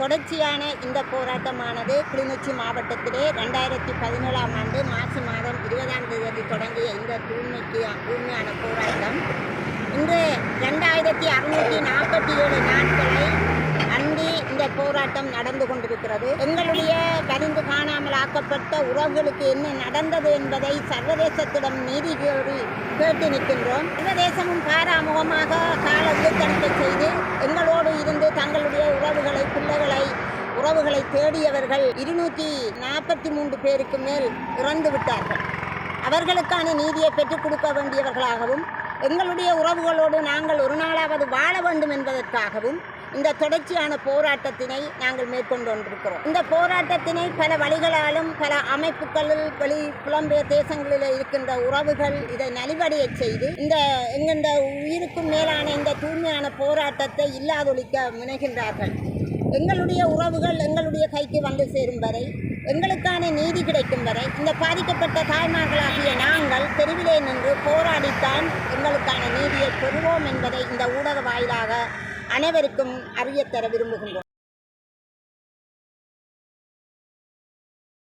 தொடர்ச்சியான இந்த போராட்டமானது கிளிநொச்சி மாவட்டத்திலே ரெண்டாயிரத்தி பதினேழாம் ஆண்டு மார்ச் மாதம் இருபதாம் தேதி தொடங்கிய இந்த தூய்மைக்கு தூய்மையான போராட்டம். இன்று ரெண்டாயிரத்தி அறுநூற்றி நாற்பத்தி ஏழு நாட்களை அன்றி இந்த போராட்டம் நடந்து கொண்டிருக்கிறது. எங்களுடைய கரிந்து காணாமல் ஆக்கப்பட்ட உறவுகளுக்கு என்ன நடந்தது என்பதை சர்வதேசத்திடம் நீதி கோரி கேட்டு நிற்கின்றோம். சர்வதேசமும் பாராமுகமாக உறவுகளை தேடியவர்கள் இருநூற்றி நாற்பத்தி மூன்று பேருக்கு மேல் இறந்து விட்டார்கள். அவர்களுக்கான நீதியை பெற்றுக் கொடுக்க வேண்டியவர்களாகவும் எங்களுடைய உறவுகளோடு நாங்கள் ஒரு நாளாவது வாழ வேண்டும் என்பதற்காகவும் இந்த தொடர்ச்சியான போராட்டத்தினை நாங்கள் மேற்கொண்டு கொண்டிருக்கிறோம் இந்த போராட்டத்தினை பல வழிகளாலும் பல அமைப்புகளில் வெளி புலம்பெயர் தேசங்களில் இருக்கின்ற உறவுகள் இதை நலிவடையச் செய்து இந்த எங்கெந்த உயிருக்கும் மேலான இந்த தூய்மையான போராட்டத்தை இல்லாதொழிக்க முனைகின்றார்கள். எங்களுடைய உறவுகள் எங்களுடைய கைக்கு வந்து சேரும் வரை எங்களுக்கான நீதி கிடைக்கும் வரை இந்த பாதிக்கப்பட்ட தாய்மார்களாகிய நாங்கள் தெருவிலே நின்று போராடித்தான் எங்களுக்கான நீதியை பெறுவோம் என்பதை இந்த ஊடக வாயிலாக அனைவருக்கும் அறியத்தர விரும்புகின்றோம்.